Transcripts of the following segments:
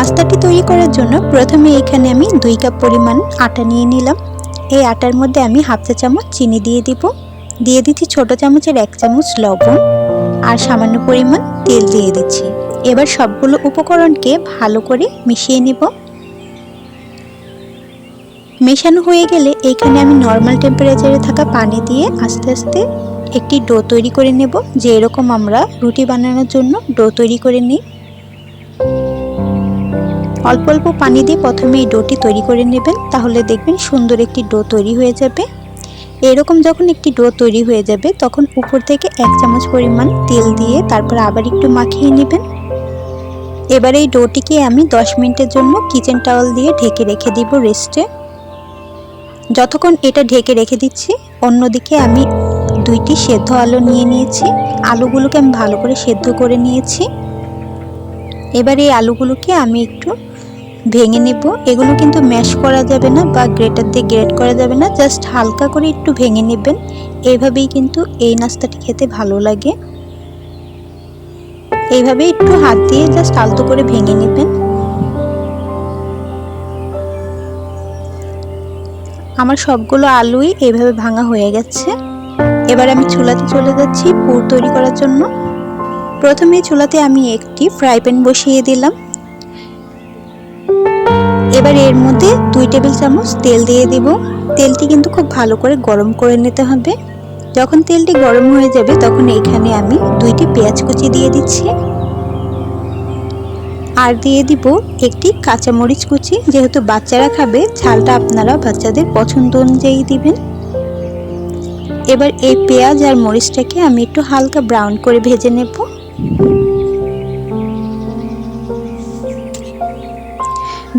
নাস্তাটি তৈরি করার জন্য প্রথমে এখানে আমি দুই কাপ পরিমাণ আটা নিয়ে নিলাম। এই আটার মধ্যে আমি হাফ চা চামচ চিনি দিয়ে দিব। দিয়ে দিচ্ছি ছোট চামচের এক চামচ লবণ আর সামান্য পরিমাণ তেল দিয়ে দিচ্ছি। এবার সবগুলো উপকরণকে ভালো করে মিশিয়ে নেব। মেশানো হয়ে গেলে এখানে আমি নর্মাল টেম্পারেচারে থাকা পানি দিয়ে আস্তে আস্তে একটি ডো তৈরি করে নেব, যে এরকম আমরা রুটি বানানোর জন্য ডো তৈরি করে নিই। অল্প অল্প পানি দিয়ে প্রথমে এই ডোটি তৈরি করে নেবেন, তাহলে দেখবেন সুন্দর একটি ডো তৈরি হয়ে যাবে। এরকম যখন একটি ডো তৈরি হয়ে যাবে, তখন উপর থেকে এক চামচ পরিমাণ তেল দিয়ে তারপর আবার একটু মাখিয়ে নেবেন। এবার এই ডোটিকে আমি 10 মিনিটের জন্য কিচেন টাওয়াল দিয়ে ঢেকে রেখে দিব রেস্টে যতক্ষণ এটা ঢেকে রেখে দিচ্ছি, অন্যদিকে আমি দুইটি সেদ্ধ আলু নিয়ে নিয়েছি। আলুগুলোকে আমি ভালো করে সেদ্ধ করে নিয়েছি। এবার এই আলুগুলোকে আমি একটু ভেঙে নেব। এগুলো কিন্তু ম্যাশ করা যাবে না বা গ্রেটার দিয়ে গ্রেট করা যাবে না। জাস্ট হালকা করে একটু ভেঙে নেবেন। এইভাবেই কিন্তু এই নাস্তাটি খেতে ভালো লাগে। এইভাবে একটু হাত দিয়ে জাস্ট আলতো করে ভেঙে নেবেন। আমার সবগুলো আলুই এইভাবে ভাঙা হয়ে গেছে। এবার আমি চুলাতে চলে যাচ্ছি পুর তৈরি করার জন্য। প্রথমে চুলাতে আমি একটি ফ্রাই প্যান বসিয়ে দিলাম। এবার এর মধ্যে দুই টেবিল চামচ তেল দিয়ে দিব। তেলটি কিন্তু খুব ভালো করে গরম করে নিতে হবে। যখন তেলটি গরম হয়ে যাবে, তখন এখানে আমি দুইটি পেঁয়াজ কুচি দিয়ে দিচ্ছি। আর দিয়ে দিব একটি কাঁচামরিচ কুচি। যেহেতু বাচ্চারা খাবে, ঝালটা আপনারা বাচ্চাদের পছন্দ অনুযায়ী দিবেন। এবার এই পেঁয়াজ আর মরিচটাকে আমি একটু হালকা ব্রাউন করে ভেজে নেব।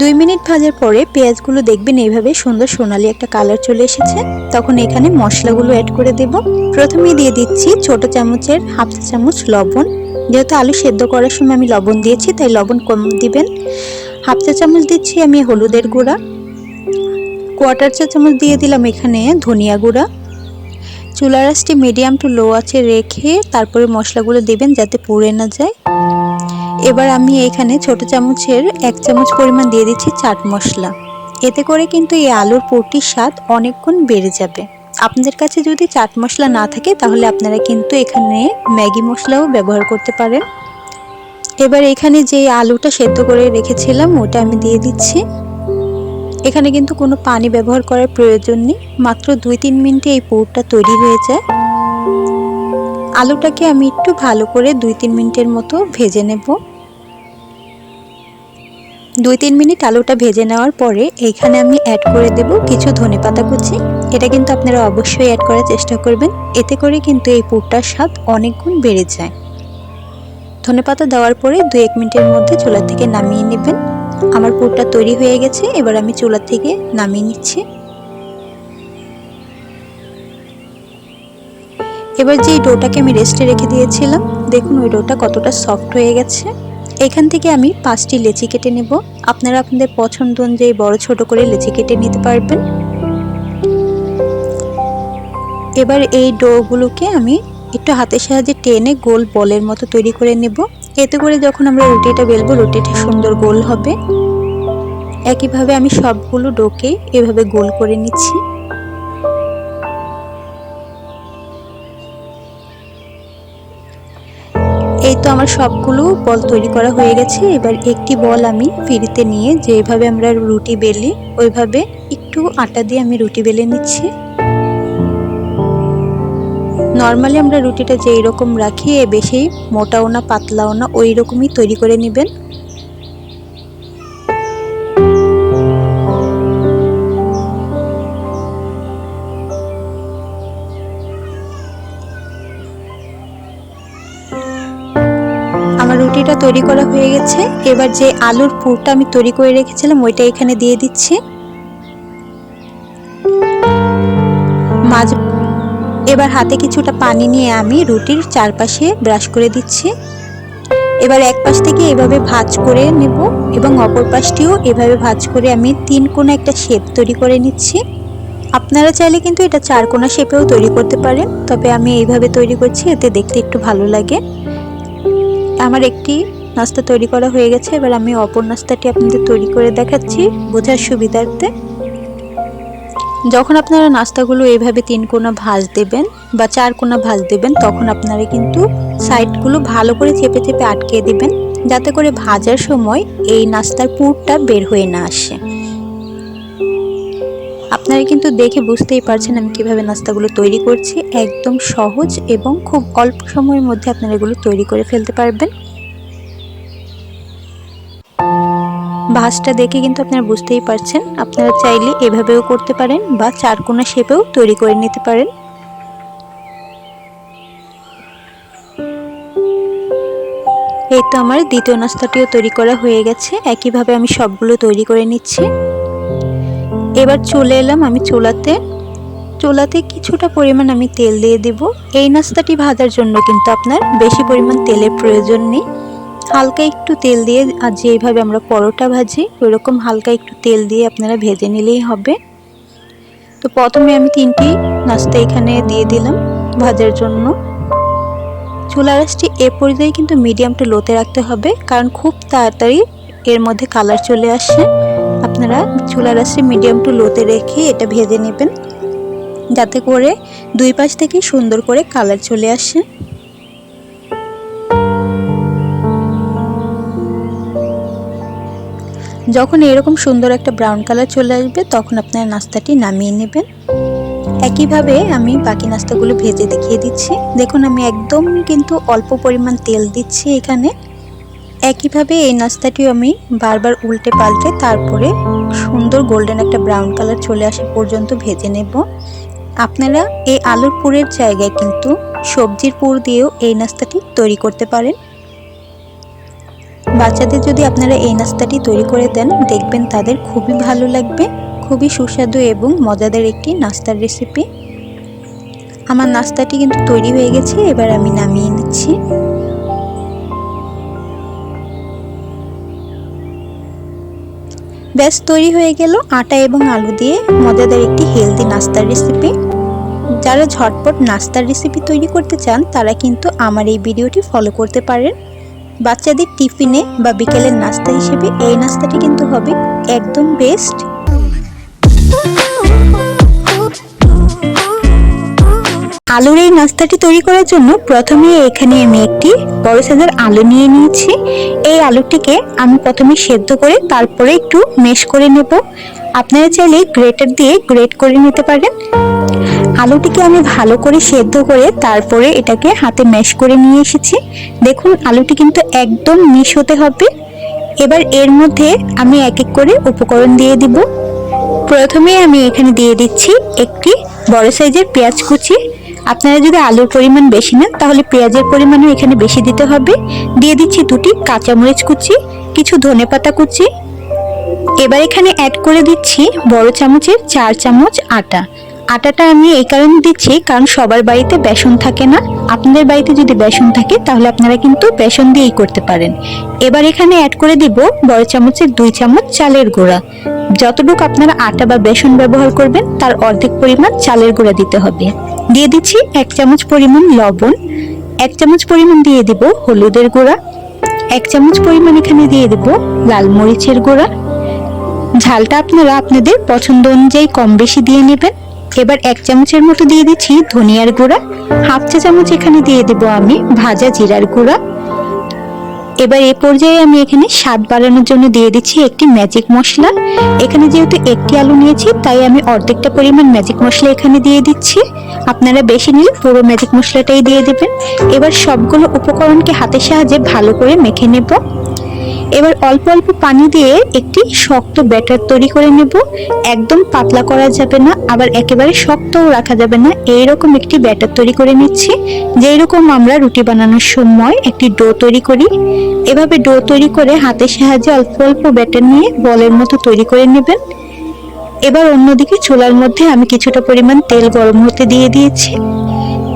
দুই মিনিট ভাজার পরে পেঁয়াজগুলো দেখবেন এইভাবে সুন্দর সোনালি একটা কালার চলে এসেছে। তখন এখানে মশলাগুলো অ্যাড করে দেব। প্রথমে দিয়ে দিচ্ছি ছোট চামচের হাফ চামচ লবণ। যেহেতু আলু সেদ্ধ করার সময় আমি লবণ দিয়েছি, তাই লবণ কম দিবেন। হাফ চা চামচ দিচ্ছি আমি হলুদের গুঁড়া। কোয়ার্টার চা চামচ দিয়ে দিলাম এখানে ধনিয়া গুঁড়া। চুলা রাসটি মিডিয়াম টু লো আছে রেখে তারপরে মশলাগুলো দেবেন যাতে পুড়ে না যায়। এবার আমি এখানে ছোট চামচের এক চামচ পরিমাণ দিয়ে দিচ্ছি চাট মশলা। এতে করে কিন্তু এই আলুর পুরটির স্বাদ অনেকক্ষণ বেড়ে যাবে। আপনাদের কাছে যদি চাট মশলা না থাকে, তাহলে আপনারা কিন্তু এখানে ম্যাগি মশলাও ব্যবহার করতে পারেন। এবার এখানে যে আলুটা সেদ্ধ করে রেখেছিলাম, ওটা আমি দিয়ে দিচ্ছি। এখানে কিন্তু কোনো পানি ব্যবহার করার প্রয়োজন নেই, মাত্র দুই তিন মিনিটে এই পুরটা তৈরি হয়ে যায়। আলুটাকে আমি একটু ভালো করে দুই তিন মিনিটের মতো ভেজে নেব। দুই তিন মিনিট আলুটা ভেজে নেওয়ার পরে এইখানে আমি অ্যাড করে দেব কিছু ধনে পাতা কুচি। এটা কিন্তু আপনারা অবশ্যই অ্যাড করার চেষ্টা করবেন। এতে করে কিন্তু এই পুরটার স্বাদ অনেক গুণ বেড়ে যায়। ধনে পাতা দেওয়ার পরে দু এক মিনিটের মধ্যে চুলা থেকে নামিয়ে নেবেন। আমার পুরটা তৈরি হয়ে গেছে, এবার আমি চুলা থেকে নামিয়ে নিচ্ছি। এবার যে ডোটাকে আমি রেস্টে রেখে দিয়েছিলাম, দেখুন ওই ডোটা কতটা সফট হয়ে গেছে। এখান থেকে আমি পাঁচটি লেচি কেটে নেব। আপনারা আপনাদের পছন্দ অনুযায়ী বড় ছোট করে লেচি কেটে নিতে পারবেন। এবার এই ডোগুলোকে আমি একটু হাতের সাহায্যে টেনে গোল বলের মতো তৈরি করে নেব। এতে করে যখন আমরা রুটিটা বেলবো, রুটিটা সুন্দর গোল হবে। একইভাবে আমি সবগুলো ডোকে এভাবে গোল করে নিচ্ছি। তো আমার সবগুলো বল তৈরি করা হয়ে গেছে। এবার একটি বল আমি ফিরিতে নিয়ে যেভাবে আমরা রুটি বেলি, ওইভাবে একটু আটা দিয়ে আমি রুটি বেলে নিচ্ছি। নর্মালি আমরা রুটিটা যেই রকম রাখি বেশি মোটাও না, পাতলাও না, ওই রকমই তৈরি করে নেবেন। তৈরি করা হয়ে গেছে। এবার যে আলুর পুরটা আমি তৈরি করে রেখেছিলাম, ওইটা এখানে দিয়ে দিচ্ছি। মাঝ এবার হাতে কিছুটা পানি নিয়ে আমি রুটির চারপাশে ব্রাশ করে দিচ্ছি। এবার এক পাশ থেকে এভাবে ভাজ করে নেব এবং অপর পাশটিও এভাবে ভাজ করে আমি তিন কোণা একটা শেপ তৈরি করে নিচ্ছি। আপনারা চাইলে কিন্তু এটা চার কোণা শেপেও তৈরি করতে পারেন, তবে আমি এইভাবে তৈরি করছি, এতে দেখতে একটু ভালো লাগে। আমার একটি নাস্তা তৈরি করা হয়ে গেছে। এবার আমি অপর নাস্তাটি আপনাদের তৈরি করে দেখাচ্ছি বোঝার সুবিধার্থে। যখন আপনারা নাস্তাগুলো এইভাবে তিন কোনা ভাঁজ দেবেন বা চার কোনা ভাঁজ দেবেন, তখন আপনারা কিন্তু সাইডগুলো ভালো করে চেপে চেপে আটকে দেবেন, যাতে করে ভাজার সময় এই নাস্তার পুরটা বের হয়ে না আসে। আপনারা কিন্তু দেখে বুঝতেই পারছেন আমি কীভাবে নাস্তাগুলো তৈরি করছি। একদম সহজ এবং খুব অল্প সময়ের মধ্যে আপনারা এগুলো তৈরি করে ফেলতে পারবেন। ভাঁজটা দেখে কিন্তু আপনারা বুঝতেই পারছেন। আপনারা চাইলে এভাবেও করতে পারেন বা চারকোনা শেপেও তৈরি করে নিতে পারেন। এই তো আমার দ্বিতীয় নাস্তাটিও তৈরি করা হয়ে গেছে। একইভাবে আমি সবগুলো তৈরি করে নিচ্ছি। এবার চলে এলাম আমি চুলাতে। চুলাতে কিছুটা পরিমাণ আমি তেল দিয়ে দেব। এই নাস্তাটি ভাজার জন্য কিন্তু আপনার বেশি পরিমাণ তেলের প্রয়োজন নেই। হালকা একটু তেল দিয়ে, আর যেইভাবে আমরা পরোটা ভাজি, ওইরকম হালকা একটু তেল দিয়ে আপনারা ভেজে নিলেই হবে। তো প্রথমে আমি তিনটি নাস্তা এখানে দিয়ে দিলাম ভাজার জন্য। চুলা রাসটি এ পর্যায়ে কিন্তু মিডিয়াম টু লোতে রাখতে হবে, কারণ খুব তাড়াতাড়ি এর মধ্যে কালার চলে আসে। আপনারা চুলা রাসটি মিডিয়াম টু লোতে রেখে এটা ভেজে নেবেন। যাতে করে দুই পাশ থেকে সুন্দর করে কালার চলে আসে। যখন এরকম সুন্দর একটা ব্রাউন কালার চলে আসবে, তখন আপনার নাস্তাটি নামিয়ে নেবেন। একইভাবে আমি বাকি নাস্তাগুলো ভেজে দেখিয়ে দিচ্ছি। দেখুন, আমি একদম কিন্তু অল্প পরিমাণ তেল দিচ্ছি এখানে। একইভাবে এই নাস্তাটিও আমি বারবার উল্টে পাল্টে তারপরে সুন্দর গোল্ডেন একটা ব্রাউন কালার চলে আসা পর্যন্ত ভেজে নেব। আপনারা এই আলুর পুরের জায়গায় কিন্তু সবজির পুর দিয়েও এই নাস্তাটি তৈরি করতে পারেন। বাচ্চাদের যদি আপনারা এই নাস্তাটি তৈরি করে দেন, দেখবেন তাদের খুবই ভালো লাগবে, খুবই সুস্বাদু এবং মজাদার একটি নাস্তার রেসিপি আমার নাস্তাটি কিন্তু তৈরি হয়ে গেছে, এবার আমি নামিয়ে নিচ্ছি। ব্যাস, তৈরি হয়ে গেল আটা এবং আলু দিয়ে মজাদার একটি হেলদি নাস্তার রেসিপি যারা ঝটপট নাস্তার রেসিপি তৈরি করতে চান, তারা কিন্তু আমার এই ভিডিওটি ফলো করতে পারেন। বাচ্চাদের টিফিনে বা বিকেলের নাস্তা হিসেবে এই নাস্তাটি কিন্তু হবে একদম বেস্ট আলুর এই নাস্তাটি তৈরি করার জন্য প্রথমে এখানে আমি একটি বড় সাইজের আলু নিয়ে নিয়েছি। এই আলুটিকে আমি প্রথমে সেদ্ধ করে তারপরে একটু মেশ করে নেব। আপনারা চাইলে গ্রেটার দিয়ে গ্রেট করে নিতে পারেন। আলুটিকে আমি ভালো করে সেদ্ধ করে তারপরে এটাকে হাতে ম্যাশ করে নিয়ে এসেছি। দেখুন, আলুটি কিন্তু একদম মিশ হতে হবে। এবার এর মধ্যে আমি এক এক করে উপকরণ দিয়ে দিব। প্রথমে আমি এখানে দিয়ে দিচ্ছি একটি বড় সাইজের পেঁয়াজ কুচি। আপনারা যদি আলুর পরিমাণ বেশি নেন, তাহলে পেঁয়াজের পরিমাণও এখানে বেশি দিতে হবে। দিয়ে দিচ্ছি দুটি কাঁচামরিচ কুচি, কিছু ধনেপাতা কুচি। এবার এখানে অ্যাড করে দিচ্ছি বড় চামচের চার চামচ আটা। আটাটা আমি এই কারণে দিচ্ছি, কারণ সবার বাড়িতে বেসন থাকে না। আপনাদের বাড়িতে যদি বেসন থাকে, তাহলে আপনারা কিন্তু বেসন দিয়েই করতে পারেন। এবার এখানে অ্যাড করে দিব বড় চামচের দুই চামচ চালের গুঁড়া। যতটুকু আপনারা আটা বা বেসন ব্যবহার করবেন, তার অর্ধেক পরিমাণ চালের গুঁড়া দিতে হবে। দিয়ে দিচ্ছি এক চামচ পরিমাণ লবণ। এক চামচ পরিমাণ দিয়ে দিব হলুদের গুঁড়া। এক চামচ পরিমাণ এখানে দিয়ে দেব লাল মরিচের গুঁড়া। ঝালটা আপনারা আপনাদের পছন্দ অনুযায়ী কম বেশি দিয়ে নেবেন। এবার এক চামচের মতো দিয়ে দিচ্ছি ধনিয়ার গুঁড়া। হাফ চা চামচ এখানে দিয়ে দেব আমি ভাজা জিরার গুঁড়া। এবার এ পর্যায়ে আমি এখানে স্বাদ বাড়ানোর জন্য দিয়ে দিচ্ছি একটি ম্যাজিক মশলা। এখানে যেহেতু একটি আলু নিয়েছি, তাই আমি অর্ধেকটা পরিমাণ ম্যাজিক মশলা এখানে দিয়ে দিচ্ছি। আপনারা বেশি নিলে পুরো ম্যাজিক মশলাটাই দিয়ে দেবেন। এবার সবগুলো উপকরণকে হাতের সাহায্যে ভালো করে মেখে নেব। এবার অল্প অল্প পানি দিয়ে একটি শক্ত ব্যাটার তৈরি করে নেব। একদম পাতলা করা যাবে না, আবার একেবারে শক্তও রাখা যাবে না। এইরকম একটি ব্যাটার তৈরি করে নিচ্ছি। যেই রকম আমরা রুটি বানানোর সময় একটি ডো তৈরি করি, এভাবে ডো তৈরি করে হাতের সাহায্যে অল্প অল্প ব্যাটার নিয়ে বলের মতো তৈরি করে নেবেন। এবার অন্যদিকে চুলার মধ্যে আমি কিছুটা পরিমাণ তেল গরম হতে দিয়ে দিয়েছি।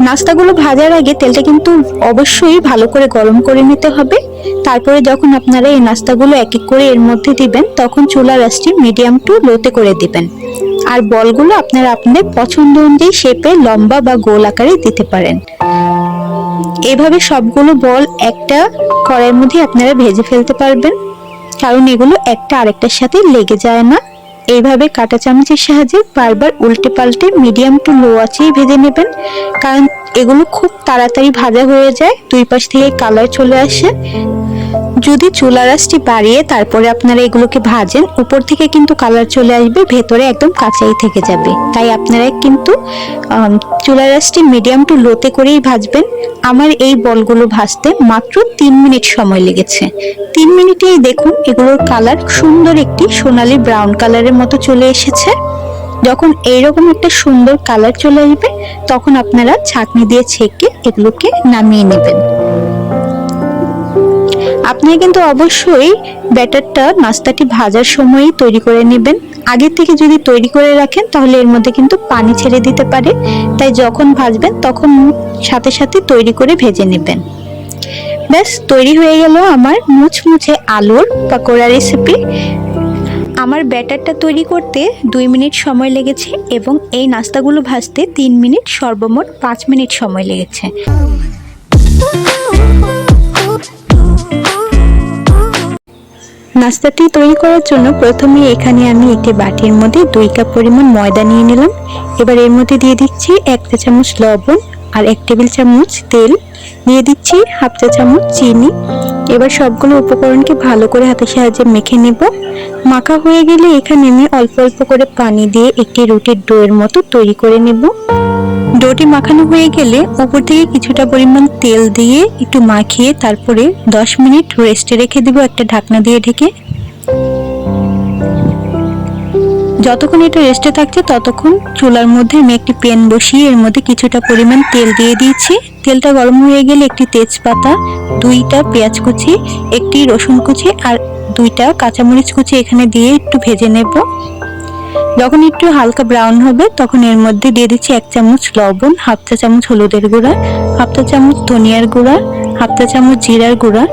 নাস্তাগুলো ভাজার আগে তেলটা কিন্তু অবশ্যই ভালো করে গরম করে নিতে হবে। তারপরে যখন আপনারা এই নাস্তাগুলো এক এক করে এর মধ্যে দিবেন, তখন চুলার আঁচটি মিডিয়াম টু লোতে করে দিবেন। আর বলগুলো আপনারা আপনাদের পছন্দ অনুযায়ী শেপে লম্বা বা গোল আকারে দিতে পারেন। এভাবে সবগুলো বল একটা কড়াইয়ের মধ্যে আপনারা ভেজে ফেলতে পারবেন। কারণ এগুলো একটা আরেকটার সাথে লেগে যায় না। এইভাবে কাটা চামচের সাহায্যে বারবার উল্টে পাল্টে মিডিয়াম টু লো আঁচেই ভেজে নেবেন। কারণ এগুলো খুব তাড়াতাড়ি ভাজা হয়ে যায়, দুই পাশ থেকে কালার চলে আসে। যদি চুলা রাসটি বাড়িয়ে তারপরে আপনারা এগুলোকে ভাজেন, উপর থেকে কিন্তু কালার চলে আসবে, ভেতরে একদম কাঁচাই থেকে যাবে। তাই আপনারা কিন্তু চুলা রাসটি মিডিয়াম টু লোতে করেই ভাজবেন। আমার এই বলগুলো ভাজতে মাত্র তিন মিনিট সময় লেগেছে। তিন মিনিটেই দেখুন এগুলোর কালার সুন্দর একটি সোনালি ব্রাউন কালারের মতো চলে এসেছে। যখন এইরকম একটা সুন্দর কালার চলে আসবে, তখন আপনারা ছাঁকনি দিয়ে ছেঁকে এগুলোকে নামিয়ে নেবেন। আপনারা কিন্তু অবশ্যই ব্যাটারটা নাস্তাটি ভাজার সময়ই তৈরি করে নেবেন। আগের থেকে যদি তৈরি করে রাখেন, তাহলে এর মধ্যে কিন্তু পানি ছেড়ে দিতে পারে। তাই যখন ভাজবেন, তখন সাথে সাথে তৈরি করে ভেজে নেবেন। ব্যাস, তৈরি হয়ে গেল আমার মুচমুচে আলুর পাকোড়া রেসিপি আমার ব্যাটারটা তৈরি করতে দুই মিনিট সময় লেগেছে এবং এই নাস্তাগুলো ভাজতে তিন মিনিট, সর্বমোট পাঁচ মিনিট সময় লেগেছে। নাস্তাটি তৈরি করার জন্য প্রথমে এখানে আমি একটি বাটির মধ্যে দুই কাপ পরিমাণ ময়দা নিয়ে নিলাম। এবার এর মধ্যে দিয়ে দিচ্ছি এক চা চামচ লবণ আর এক টেবিল চামচ তেল। দিয়ে দিচ্ছি হাফ চা চামচ চিনি। এবার সবগুলো উপকরণকে ভালো করে হাতের সাহায্যে মেখে নেব। মাখা হয়ে গেলে এখানে আমি অল্প অল্প করে পানি দিয়ে একটি রুটির ডোয়ের মতো তৈরি করে নেব। ডোটি মাখানো হয়ে গেলে উপর থেকে কিছুটা পরিমাণ তেল দিয়ে একটু মাখিয়ে তারপরে 10 মিনিট রেস্টে রেখে দেবো একটা ঢাকনা দিয়ে ঢেকে। যতক্ষণ এটা রেস্টে থাকছে ততক্ষণ চুলার মধ্যে আমি একটি প্যান বসিয়ে এর মধ্যে কিছুটা পরিমাণ তেল দিয়ে দিয়েছি। তেলটা গরম হয়ে গেলে একটি তেজপাতা, দুইটা পেঁয়াজ কুচি, একটি রসুন কুচি আর দুইটা কাঁচামরিচ কুচি এখানে দিয়ে একটু ভেজে নেব। যখন একটু হালকা ব্রাউন হবে, তখন এর মধ্যে দিয়ে দিচ্ছি এক চামচ লবণ, হাফ চা চামচ হলুদের গুঁড়া, হাফ চা চামচ ধনিয়ার গুঁড়া, হাফ চা চামচ জিরার গুঁড়া।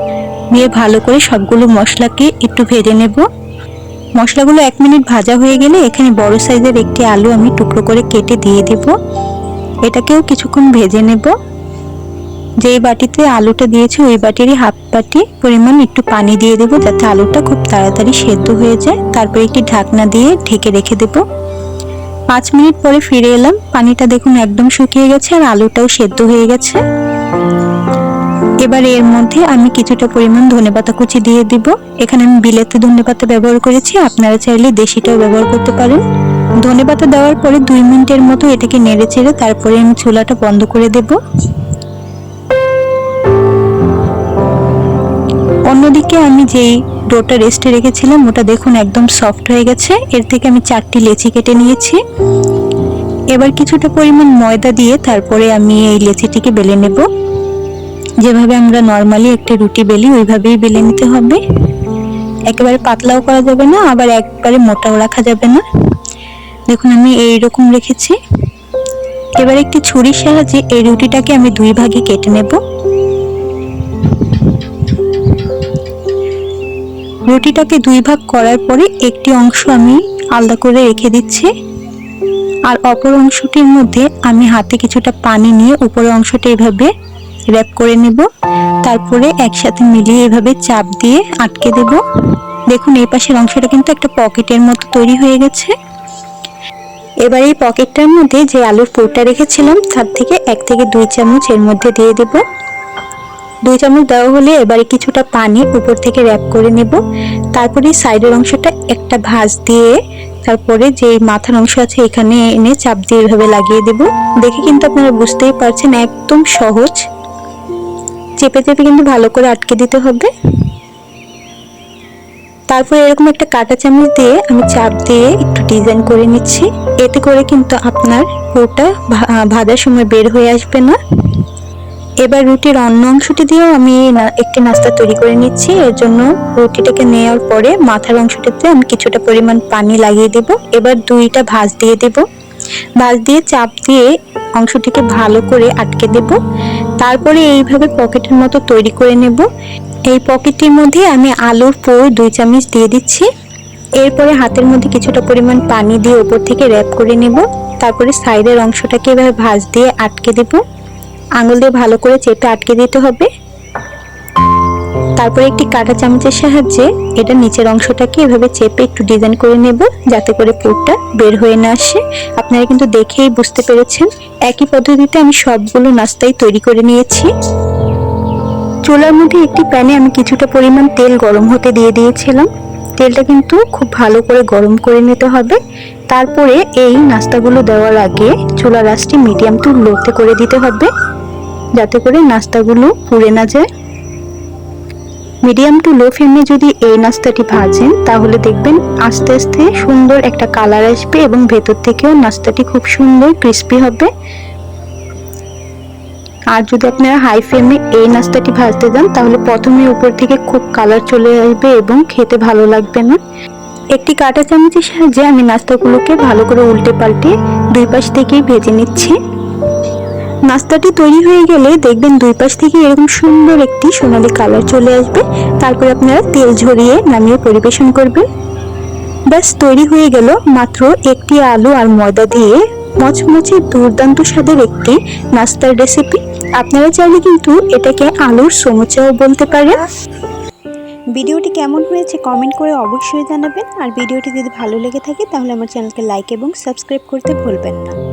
দিয়ে ভালো করে সবগুলো মশলাকে একটু ভেজে নেব। মশলাগুলো এক মিনিট ভাজা হয়ে গেলে এখানে বড় সাইজের একটি আলু আমি টুকরো করে কেটে দিয়ে দেব। এটাকেও কিছুক্ষণ ভেজে নেব। যেই বাটিতে আলুটা দিয়েছি, ওই বাটিরই হাফ বাটি পরিমাণ একটু পানি দিয়ে দেবো যাতে আলুটা খুব তাড়াতাড়ি সেদ্ধ হয়ে যায়। তারপর একটি ঢাকনা দিয়ে ঢেকে রেখে দেব। পাঁচ মিনিট পরে ফিরে এলাম। পানিটা দেখুন একদম শুকিয়ে গেছে আর আলুটাও সেদ্ধ হয়ে গেছে। এবার এর মধ্যে আমি কিছুটা পরিমাণ ধনেপাতা কুচি দিয়ে দিব। এখানে আমি বিলেতি ধনেপাতা ব্যবহার করেছি। আপনারা চাইলে দেশিটাও ব্যবহার করতে পারেন। ধনেপাতা দেওয়ার পরে দুই মিনিটের মতো এটাকে নেড়ে চেড়ে তারপরে আমি চুলাটা বন্ধ করে দেবো। অন্যদিকে আমি যেই ডোটা রেস্টে রেখেছিলাম, ওটা দেখুন একদম সফট হয়ে গেছে। এর থেকে আমি চারটি লেচি কেটে নিয়েছি। এবার কিছুটা পরিমাণ ময়দা দিয়ে তারপরে আমি এই লেচিটিকে বেলে নেব। যেভাবে আমরা নর্মালি একটা রুটি বেলি, ওইভাবেই বেলে নিতে হবে। একেবারে পাতলাও করা যাবে না, আবার একবারে মোটাও রাখা যাবে না। দেখুন, আমি এই রকম রেখেছি। এবার একটি ছুরির সাহায্যে এই রুটিটাকে আমি দুই ভাগে কেটে নেব। রুটিটাকে দুই ভাগ করার পরে একটি অংশ আমি আলাদা করে রেখে দিচ্ছি। আর অপর অংশটির মধ্যে আমি হাতে কিছুটা পানি নিয়ে উপরের অংশটা এভাবে র্যাপ করে নেব। তারপরে একসাথে মিলিয়ে এভাবে চাপ দিয়ে আটকে দেব। দেখুন, এই পাশের অংশটা কিন্তু একটা পকেটের মতো তৈরি হয়ে গেছে। এবার এই পকেটটার মধ্যে যে আলুর পুরটা রেখেছিলাম, তার থেকে এক থেকে দুই চামচ এর মধ্যে দিয়ে দেবো। দুই চামচ দেওয়া হলে এবারে কিছুটা পানি উপর থেকে র্যাপ করে নেব। তারপরে সাইডের অংশটা একটা ভাঁজ দিয়ে তারপরে যে মাথার অংশ আছে এখানে এনে চাপ দিয়ে এভাবে লাগিয়ে দেব। দেখে কিন্তু আপনারা বুঝতেই পারছেন একদম সহজ। চেপে চেপে কিন্তু ভালো করে আটকে দিতে হবে। তারপরে এরকম একটা কাটা চামচ দিয়ে আমি চাপ দিয়ে একটু ডিজাইন করে নিচ্ছি। এতে করে কিন্তু আপনার পুরোটা ভাজার সময় বের হয়ে আসবে না। এবার রুটির অন্য অংশটি দিয়েও আমি একটি নাস্তা তৈরি করে নিচ্ছি। এর জন্য রুটিটাকে নেওয়ার পরে মাথার অংশটিতে আমি কিছুটা পরিমাণ পানি লাগিয়ে দেব। এবার দুইটা ভাঁজ দিয়ে দেব। ভাঁজ দিয়ে চাপ দিয়ে অংশটিকে ভালো করে আটকে দেব। তারপরে এইভাবে পকেটের মতো তৈরি করে নেব। এই পকেটটির মধ্যে আমি আলুর পোর দুই চামচ দিয়ে দিচ্ছি। এরপরে হাতের মধ্যে কিছুটা পরিমাণ পানি দিয়ে উপর থেকে র্যাপ করে নেব। তারপরে সাইডের অংশটাকে এভাবে ভাঁজ দিয়ে আটকে দেবো। আঙুল দিয়ে ভালো করে চেপে আটকে দিতে হবে। তারপরে একটি কাঁটা চামচের সাহায্যে এটা নিচের অংশটাকে এভাবে চেপে একটু ডিজাইন করে নেব, যাতে করে পুরটা বের হয়ে না আসে। আপনারা কিন্তু দেখেই বুঝতে পেরেছেন, একই পদ্ধতিতে আমি সবগুলো নাস্তাই তৈরি করে নিয়েছি। চুলার মধ্যে একটি প্যানে আমি কিছুটা পরিমাণ তেল গরম হতে দিয়ে দিয়েছিলাম। তেলটা কিন্তু খুব ভালো করে গরম করে নিতে হবে। তারপরে এই নাস্তাগুলো দেওয়ার আগে চুলার আঁচটি মিডিয়াম টু লোতে করে দিতে হবে। যাতে করে নাস্তাগুলো পুড়ে না যায়। মিডিয়াম টু লো ফ্লেমে যদি এই নাস্তাটি ভাজেন, তাহলে দেখবেন আস্তে আস্তে সুন্দর একটা কালার আসবে এবং ভেতর থেকেও নাস্তাটি খুব সুন্দর ক্রিস্পি হবে। আর যদি আপনারা হাই ফ্লেমে এই নাস্তাটি ভাজতে যান, তাহলে প্রথমে উপর থেকে খুব কালার চলে আসবে এবং খেতে ভালো লাগবে না। একটি কাঁটা চামচের সাহায্যে আমি নাস্তাগুলোকে ভালো করে উল্টে পাল্টে দুই পাশ থেকেই ভেজে নিচ্ছি। নাস্তাটি তৈরি হয়ে গেলে দেখবেন দুই পাশ থেকে এরকম সুন্দর একটি সোনালি কালার চলে আসবে। তারপর আপনারা তেল ঝরিয়ে নামিয়ে পরিবেশন করবেন। ব্যাস, তৈরি হয়ে গেল মাত্র একটি আলু আর ময়দা দিয়ে মচমচে দুর্দান্ত স্বাদের একটি নাস্তার রেসিপি আপনারা চাইলে কিন্তু এটাকে আলুর সমুচাও বলতে পারেন। ভিডিওটি কেমন হয়েছে কমেন্ট করে অবশ্যই জানাবেন। আর ভিডিওটি যদি ভালো লেগে থাকে তাহলে আমার চ্যানেলকে লাইক এবং সাবস্ক্রাইব করতে ভুলবেন না।